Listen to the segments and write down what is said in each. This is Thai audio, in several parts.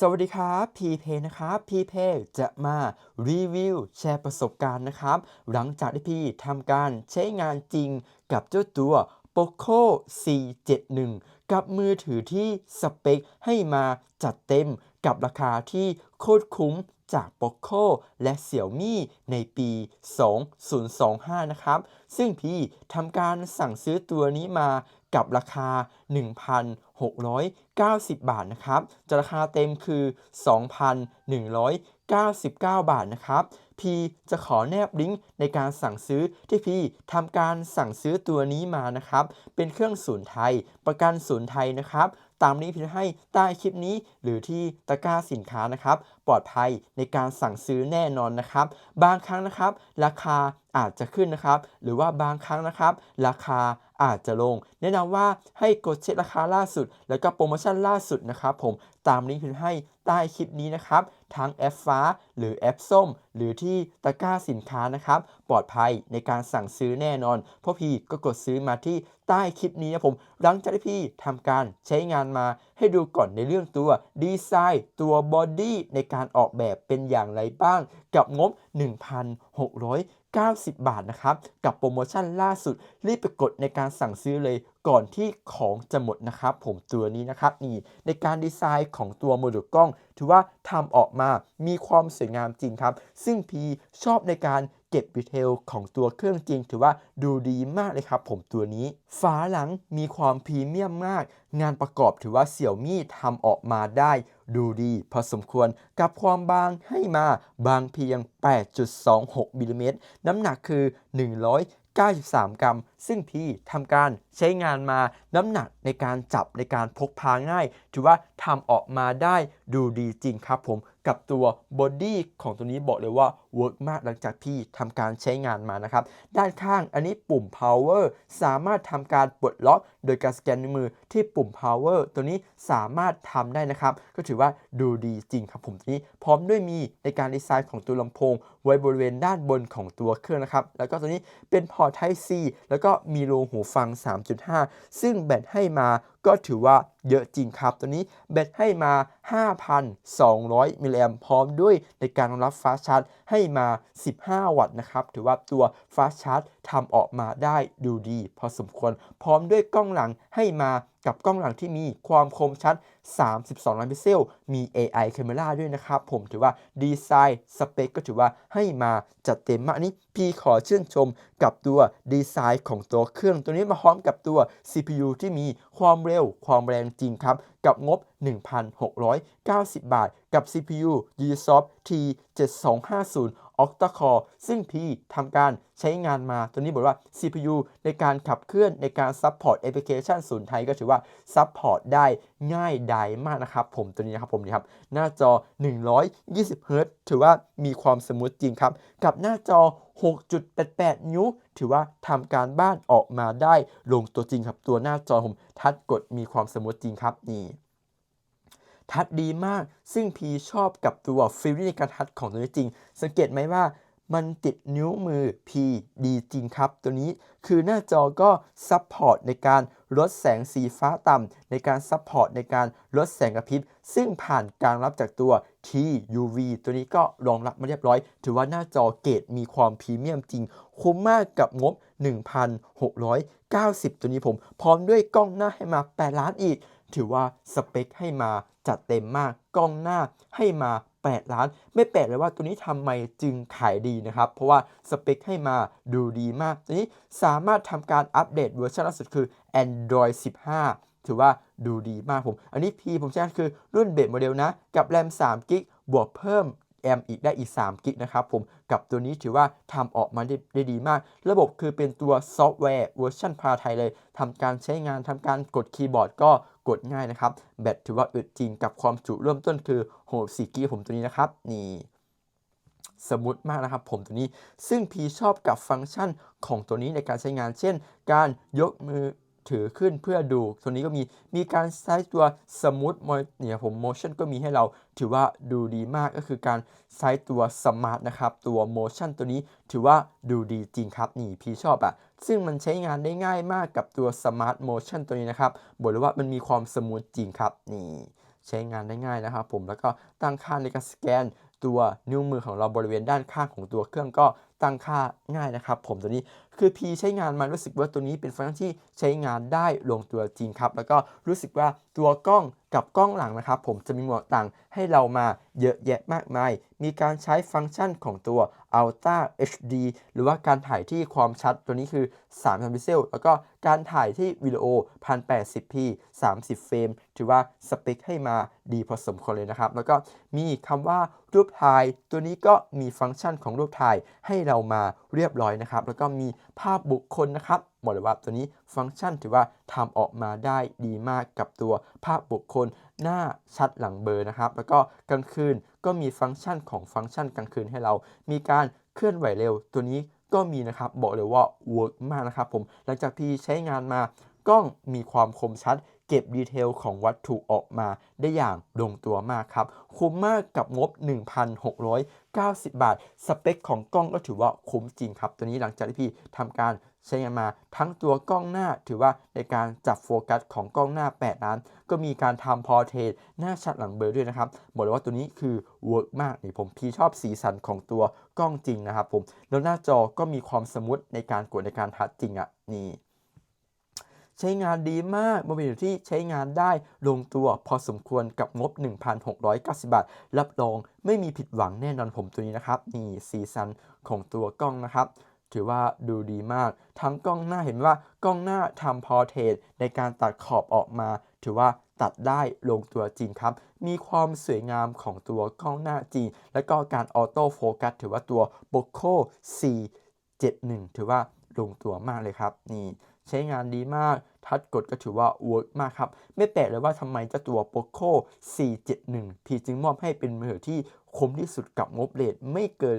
สวัสดีครับพีเพนะครับพีเพจะมารีวิวแชร์ประสบการณ์นะครับ หลังจากที่พี่ทำการใช้งานจริงกับเจ้าตัว Poco C71 กับมือถือที่สเปคให้มาจัดเต็มกับราคาที่โคตรคุ้มจาก Poco และ Xiaomi ในปี 2025 นะครับ ซึ่งพี่ทำการสั่งซื้อตัวนี้มากับราคา 690 บาทนะครับจะราคาเต็มคือ 2,199 บาทนะครับพี่จะขอแนบลิงก์ในการสั่งซื้อที่พี่ทำการสั่งซื้อตัวนี้มานะครับ เป็นเครื่องศูนย์ไทย ประกันศูนย์ไทยนะครับตามนี้พี่ให้ใต้คลิปนี้หรือที่ตะกร้าสินค้านะครับ ปลอดภัยในการสั่งซื้อแน่นอนนะครับ บางครั้งนะครับ ราคาอาจจะขึ้นนะครับ หรือว่าบางครั้งนะครับ ราคา อาจจะลง แนะนำว่าให้กดเช็คราคาล่าสุด แล้วก็โปรโมชั่นล่าสุดนะครับผมตามลิงก์ที่ให้ใต้คลิปนี้นะครับ ทั้งแอปฟ้าหรือแอปส้ม หรือที่ตะกร้าสินค้านะครับ ปลอดภัยในการสั่งซื้อแน่นอน เพราะพี่ก็กดซื้อมาที่ใต้คลิปนี้นะผม หลังจากที่พี่ทำการใช้งานมาให้ดูก่อนในเรื่องตัวดีไซน์ตัวบอดี้ในการออกแบบเป็นอย่างไรบ้าง กับงบ 90 บาทนะครับ กับโปรโมชั่นล่าสุด รีบไปกดในการสั่งซื้อเลยก่อนที่ของจะหมดนะครับ ผมตัวนี้นะครับนี่ในการดีไซน์ของตัวโมดูลกล้อง ถือว่าทำออกมามีความสวยงามจริงครับ ซึ่งพีชอบในการ ก็บดีเทลของตัวเครื่องจริง ถือว่าดูดีมากเลยครับผมตัวนี้ ฝาหลังมีความพรีเมียมมาก งานประกอบถือว่าเสี่ยวมี่ทำออกมาได้ ดูดีพอสมควรกับความบางให้มาบางเพียง 8.26มิลลิเมตรน้ำหนักคือ 109.3 กรัม ซึ่งพี่ทำการใช้งานมาน้ำหนักในการจับในการพกพาง่าย ถือว่าทำออกมาได้ดูดีจริงครับผม กับตัวบอดี้ของตัวนี้บอกเลยว่า เวิร์กมากหลังจากพี่ทำการใช้งานมานะครับ ด้านข้างอันนี้ปุ่ม power สามารถทำการปลดล็อก โดยการสแกนมือที่ปุ่ม power ตัวนี้สามารถทำได้นะครับ ก็ถือว่าดูดีจริงครับผมตัวนี้ พร้อมด้วยมีในการดีไซน์ของตัวลำโพง ไว้บริเวณด้านบนของตัวเครื่องนะครับ แล้วก็ตัวนี้เป็นพอร์ต Type C แล้วก็มีรูหูฟัง 3.5 ซึ่งแบตให้มาก็ถือว่าเยอะจริงครับ ตัวนี้แบตให้มา 5,200 มิลลิแอมพร้อมด้วยในการรองรับฟ้าชาร์จให้มา 15 วัตต์นะครับ ถือว่าตัวฟาสชาร์จทำออกมาได้ดูดี พอสมควร พร้อมด้วยกล้องหลังให้มากับกล้องหลังที่มีความคมชัด 32 ล้านพิกเซล มี AI Camera ด้วยนะครับ ผมถือว่าดีไซน์สเปคก็ถือว่าให้มาจัดเต็มมากอันนี้พี่ขอชื่นชมกับตัวดีไซน์ของตัวเครื่องตัวนี้มาพร้อมกับตัว CPU ที่มีความเร็วความแรงจริงครับ กับงบ 1,690 บาท กับ CPU Ubisoft T7250 Octa Core ซึ่งพี่ทำการใช้งานมา ตัวนี้บอกว่า CPU ในการขับเคลื่อนในการซัพพอร์ตแอปพลิเคชันศูนย์ไทยก็ถือว่าซัพพอร์ตได้ง่ายดายมากนะครับ ผมตัวนี้นะครับผมนี่ครับหน้าจอ 120 Hz ถือว่ามีความสมูทจริงครับ กับหน้าจอ 6.88 นิ้ว ถือว่าทำการบ้านออกมาได้ลงตัวจริงครับ ตัวหน้าจอผมทัดกดมีความสมูทจริงครับนี่ทัดดีมาก ซึ่งพีชอบกับตัวฟิลลิ่งในการทัดของตัวนี้จริง สังเกตไหมว่า มันติดนิ้วมือ P ดีจริงครับ ตัวนี้คือหน้าจอก็ซัพพอร์ตในการลดแสงสีฟ้าต่ำในการซัพพอร์ตในการลดแสงกระพริบ ซึ่งผ่านการรับจากตัว TUV ตัวนี้ก็รองรับมาเรียบร้อย ถือว่าหน้าจอเกรดมีความพรีเมียมจริง คุ้มมากกับงบ 1,690 ตัวนี้ผม พร้อมด้วยกล้องหน้าให้มา 8 ล้านอีก ถือว่าสเปคให้มาจัดเต็มมากกล้องหน้าให้มา 8 ล้าน ไม่แปลกเลยว่าตัวนี้ทำไมจึงขายดีนะครับ เพราะว่าสเปคให้มาดูดีมาก ตัวนี้สามารถทำการอัปเดตเวอร์ชันล่าสุดคือ Android 15 ถือว่าดูดีมากผม อันนี้ P ผมใช้คือรุ่นเบสโมเดลนะ กับแรม3กิกบวกเพิ่ม แอมอีกได้อีก 3 กิกนะครับผมกับตัวนี้ถือว่าทำออกมาได้ได้ดีมาก ระบบคือเป็นตัวซอฟต์แวร์เวอร์ชันพาไทยเลยทำการใช้งานทำการกดคีย์บอร์ดก็กดง่ายนะครับ แบตถือว่าอึดจริงกับความจุเริ่มต้นคือ64กิกผมตัวนี้นะครับ นี่สมูทมากนะครับผมตัวนี้ ซึ่งพีชอบกับฟังก์ชันของตัวนี้ในการใช้งาน เช่น การยกมือ ถือขึ้นเพื่อดูตัวนี้ก็มีมีการใช้ตัวสมูทเนี่ยผมโมชั่นก็มีให้เราถือว่าดูดีมากก็คือการใช้ตัวสมาร์ทนะครับ ตัวโมชั่นตัวนี้ถือว่าดูดีจริงครับ นี่พี่ชอบอะซึ่งมันใช้งานได้ง่ายมากกับตัวสมาร์ทโมชั่นตัวนี้นะครับบอกเลยว่ามันมีความสมูทจริงครับนี่ใช้งานได้ง่ายนะครับผมแล้วก็ตั้งค่าในการสแกนตัวนิ้วมือของเราบริเวณด้านข้างของตัวเครื่องก็ตั้งค่าง่ายนะครับ ผมตัวนี้ คือ P ใช้งานมารู้สึกว่าตัวนี้เป็นฟังก์ชันที่ใช้งานได้ลงตัวจริงครับ แล้วก็รู้สึกว่าตัวกล้องกับกล้องหลังนะครับ ผมจะมีหมวดต่างให้เรามาเยอะแยะมากมาย มีการใช้ฟังก์ชันของตัว Ultra HD หรือว่าการถ่ายที่ความชัดตัวนี้คือ3พิกเซล แล้วก็การถ่ายที่วิดีโอ 1080p 30 เฟรม ถือว่าสเปคให้มาดีพอสมควรเลยนะครับ แล้วก็มีคำว่ารูปถ่าย ตัวนี้ก็มีฟังก์ชันของรูปถ่ายให้เรามาเรียบร้อยนะครับ แล้วก็มีภาพบุคคลนะครับบอกเลยว่าตัวนี้ฟังก์ชันถือว่าทำออกมาได้ดีมากกับตัวภาพบุคคล หน้าชัดหลังเบอร์นะครับ แล้วก็กลางคืนก็มีฟังก์ชันของฟังก์ชันกลางคืนให้เรา มีการเคลื่อนไหวเร็วตัวนี้ก็มีนะครับ บอกเลยว่าเวิร์กมากนะครับผม หลังจากที่ใช้งานมากล้องมีความคมชัด เก็บดีเทลของวัตถุออกมาได้อย่างลงตัวมากครับ คุ้มมากกับงบ 1,690 บาท สเปคของกล้องก็ถือว่าคุ้มจริงครับ ตัวนี้หลังจากที่พี่ทำการใช้งานมาทั้งตัวกล้องหน้าถือว่าในการจับโฟกัสของกล้องหน้า8ล้น ก็มีการทำพอเทรตหน้าชัดหลังเบลอร์ด้วยนะครับบอกเลยว่าตัวนี้คือเวิร์กมากนี่ผมพี่ชอบสีสันของตัวกล้องจริงนะครับผมแล้วหน้าจอก็มีความสมูทในการกดในการทัชจริงอะ่ะนี่ ใช้งานดีมากมันเป็นอยู่ที่ใช้งานได้ลงตัวพอสมควรกับงบ 1,690 บาท รับรองไม่มีผิดหวังแน่นอนผมตัวนี้นะครับ นี่สีสันของตัวกล้องนะครับถือว่าดูดีมาก ทั้งกล้องหน้าเห็นว่ากล้องหน้าทำพอเทรในการตัดขอบออกมา ถือว่าตัดได้ลงตัวจริงครับ มีความสวยงามของตัวกล้องหน้าจริง แล้วก็การออโต้โฟกัสถือว่าตัว b o c o C71 ถือว่าลงตัวมากเลยครับ นี่ ใช้งานดีมาก ทัดกดก็ถือว่าเวิร์กมากครับ ไม่แปลกเลยว่าทำไมเจ้าตัว Poco 471พีจึงมอบให้เป็นมือถือที่คุ้มที่สุดกับงบเรทไม่เกิน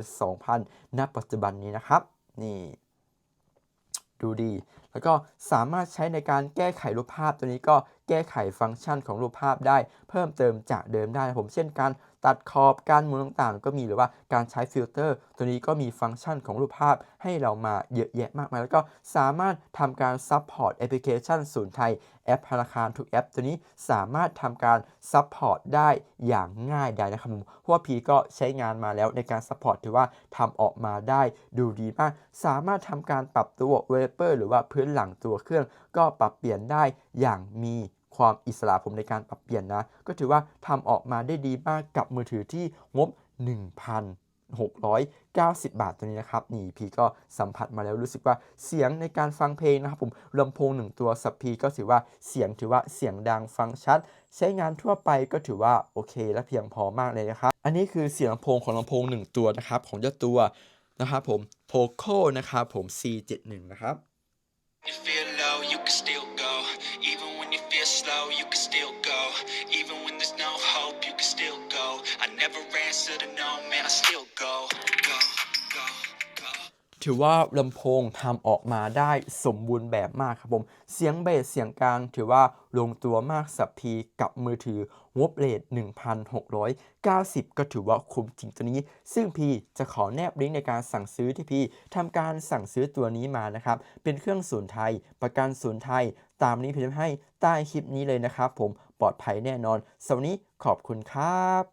2,000 ณ ปัจจุบันนี้นะครับ นี่ดูดี แล้วก็สามารถใช้ในการแก้ไขรูปภาพตัวนี้ก็แก้ไขฟังก์ชันของรูปภาพได้ เพิ่มเติมจากเดิมได้ผมเช่นการ ตัดขอบการมุนต่างๆ ก็มีหรือว่าการใช้ฟิลเตอร์ ตัวนี้ก็มีฟังก์ชันของรูปภาพให้เรามาเยอะแยะมากมาย แล้วก็สามารถทำการซัพพอร์ตแอปพลิเคชันศูนย์ไทยแอปธนาคารทุกแอป ตัวนี้สามารถทำการซัพพอร์ตได้อย่างง่ายดายนะครับผมเพราะว่าพีก็ใช้งานมาแล้วในการซัพพอร์ตถือว่าทำออกมาได้ดูดีมาก สามารถทำการปรับตัวเวเปอร์ หรือว่าพื้นหลังตัวเครื่องก็ปรับเปลี่ยนได้อย่างมี ความอิสระผมในการปรับเปลี่ยนนะ ก็ถือว่าทำออกมาได้ดีมากกับมือถือที่งบ 1,690 บาทตัวนี้นะครับ นี่พีก็สัมผัสมาแล้วรู้สึกว่าเสียงในการฟังเพลงนะครับผมลำโพงหนึ่งตัวสับพีก็ถือว่าเสียงถือว่าเสียงดังฟังชัด ใช้งานทั่วไปก็ถือว่าโอเค และเพียงพอมากเลยนะครับ อันนี้คือเสียงลำโพงของลำโพงหนึ่งตัวนะครับของเจ้าตัวนะครับผม Poco นะครับผม C71 นะครับ still go. Even when there's no hope, you can still go. I never answer to no, man, I still go. Go, go, ถือว่าลำโพงทำออกมาได้สมบูรณ์แบบมากครับผม เสียงเบสเสียงกลางถือว่าลงตัวมากสับพีกับมือถืองบเลท1,690 ก็ถือว่าคุ้มจริงตัวนี้ ซึ่งพีจะขอแนบลิงก์ในการสั่งซื้อที่พีทำการสั่งซื้อตัวนี้มานะครับ เป็นเครื่องศูนย์ไทย ประกันศูนย์ไทย ตามนี้พีจะให้ใต้คลิปนี้เลยนะครับ ผมปลอดภัยแน่นอนสวัสดีขอบคุณครับ